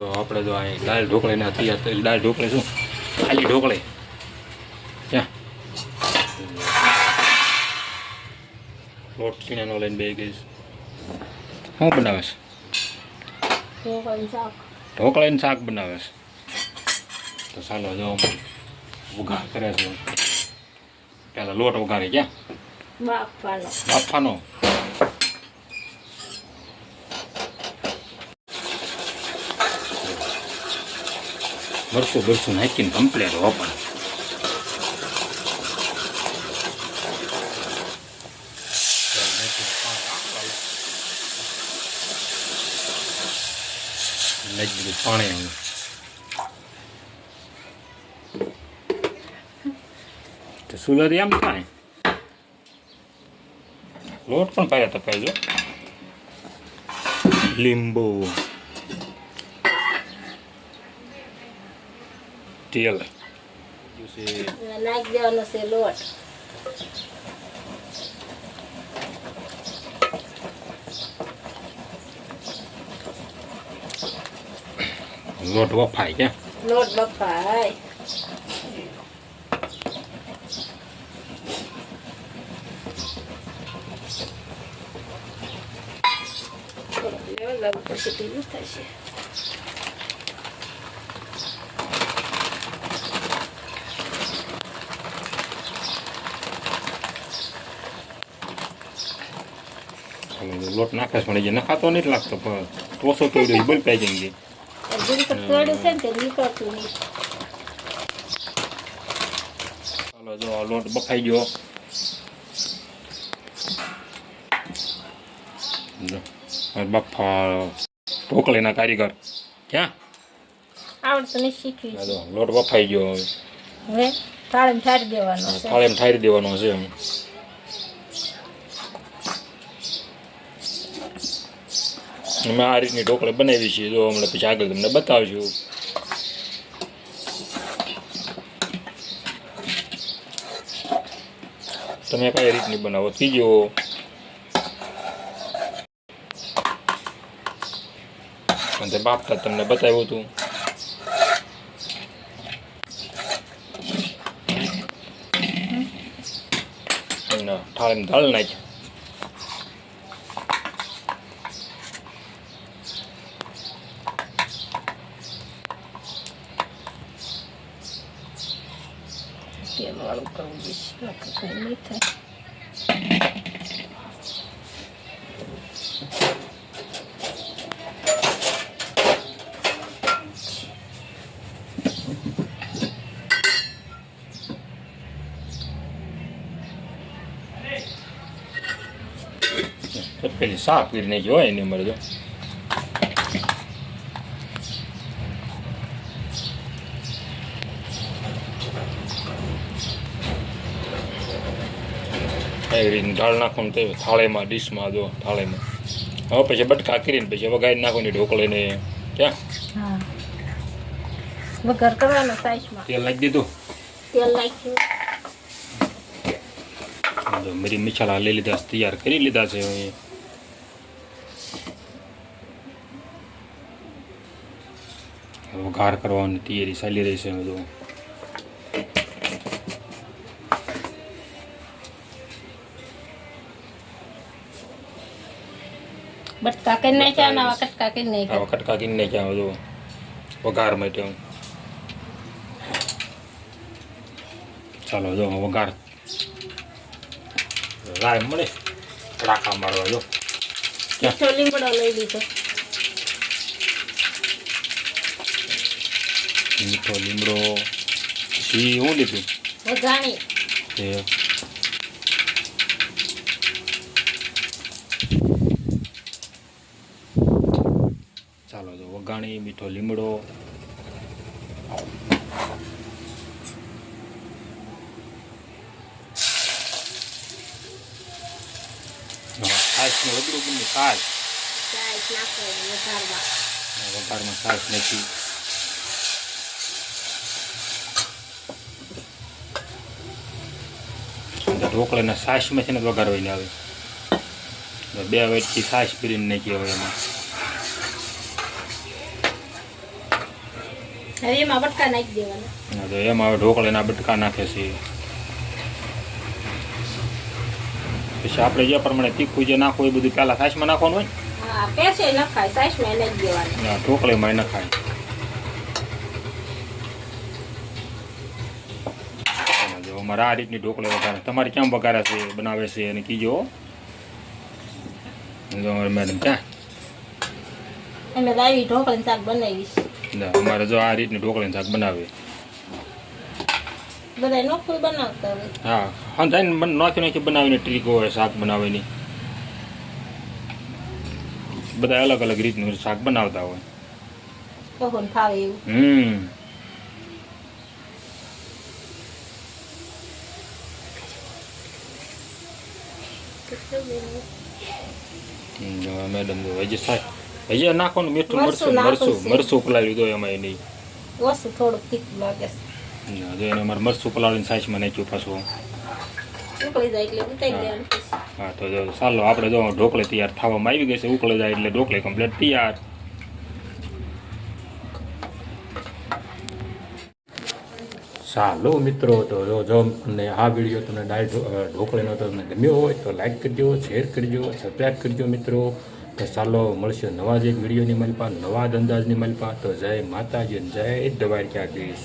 તો આપણે જો અહીં દાળ ઢોકળીના તૈયાર થઈ દાળ ઢોકળી શું? ખાલી ઢોકળી. ક્યાં લોટ ચીણાનો લઈને બે ગઈશ શું બનાવે છે ઢોકળીનું શાક. બનાવે છે તો ચાલો જો વઘાર કરે છે. પહેલાં લોટ વઘારી ક્યાં બાફવાનો. બાફાનો ભરસું નાખીને કમ્પ્લેટ નાખી દીધું પાણી હવે તો સુલરી આમ કાંઈ લોટ પણ પાયા તપાય જો. લીંબુ. તેલ નાખી દેવાનો લોટ લોટ વફાય કે લોટ પછી ઢીલું થશે લોટ નાખે છે પણ એ નખાતો નથી લાગતો ઓછો તો બોલ પેકિંગ છે ચાલો જો આ લોટ બફાઈ ગયો. બફા ઢોકળીના કારીગર. ક્યાં? આવડતું શીખવી. લોટ બફાઈ ગયો હવે. થાળીમાં ઠારી દેવાનો છે. થાળીમાં ઠારી દેવાનો છે એમ. અમે આ રીતની ઢોકળી બનાવી છીએ જો હમણાં પછી આગળ તમને બતાવશું તમે કઈ રીતની બનાવો કીજો. અને તે બાપતા તમને બતાવ્યું હતું. ને ધાળ નાખી તેલ વાળું કરવું બાકી કંઈ નહીં થાય પેલી સાફ કરી નાખી હોય એની અમારે જો ઢાળ નાખવાનું તે થાળીમાં ડીશમાં જો થાળીમાં. હવે પછી બટકા કરીને પછી વગાડી નાખવાની ઢોકળીને ક્યાં? વઘાર કરવાનો સાઈઝમાં. તેલ નાખી દીધું? તેલ નાખ્યું. જો મરી મસાલા લઈ લીધા તૈયાર કરી લીધા છે હવે. વઘાર કરવાની તૈયારી ચાલી રહી છે બધું બટકા કરી નાખ્યા અને આવા કટકા કરી નાખ્યા આવા કટકા કિને ક્યાં જો. વઘાર માટે ચાલો જો વઘાર. રાય મળે. રાખા મારવા જો. મીઠો લીમડો લઈ લીધો. મીઠો લીમડો. પછી હું લીધું? વઘાણી. વઘાણી મીઠો લીમડો. છાશ ને વગડું ગમે છાશ. વઘારમાં. છાશ ઢોકળાના છાશમાં છે ને વઘારવાની આવે. બે વાટકી છાશ પીરીને નાખી હવે એમાં. હવે એમાં બટકા નાખી દેવાના. તો એમાં હવે ઢોકળીના બટકા નાખે છે. પછી આપણે જે પ્રમાણે તીખું જે નાખવું એ બધું પહેલાં સાસમાં નાખવાનું હોય હા પેસે નખાય સાઈસમાં નાખી દેવાના. ને ઢોકળીમાં નખાય. અમારે આ રીતની ઢોકળી વઘારે તમારે ક્યાં વઘારે છે બનાવે છે અને કીજો હો. મેડમ ક્યાં? અમે તો આવી ઢોકળીનું શાક બનાવીશ. અમારે જો આ રીતની ઢોકળીનું શાક બનાવે બધા નોખું બનાવતા હોય? હા હા થાય ને નાખી નાખી બનાવીને ટ્રીક હોય શાક બનાવવાની. બધા અલગ અલગ રીતનું શાક બનાવતા હોય. કોણ ફાવે એવું. હમ. મેડમ જો હજી થાય હજી નાખવાનું મીઠું મરચું મરચું નાખું મરચું. પલાળી દો એમાં એ નહીં ઓછું થોડુંક તીખું લાગે છે. ના, જો એને અમારે મરચું પલાળીને સાઈસમાં નાખ્યું પાછું. ઉકળી જાય એટલે ઉતારી દેવાનું પછી. હા તો જો ચાલો આપણે જો ઢોકળી તૈયાર થવામાં આવી ગઈ છે ઉકળી જાય એટલે ઢોકળે કમ્પ્લીટ તૈયાર. ચાલો મિત્રો તો જો જો તમને આ વીડિયો તમને નો અ, ઢોકળીનો તમને ગમ્યો હોય તો લાઈક કરજો શેર કરજો સબસ્ક્રાઈબ કરજો મિત્રો. તો ચાલો મળશે નવા જ એક વિડીયોની મલપા, નવા જ અંદાજની મલપા. તો જય માતાજી જય દ્વારકાધીશ.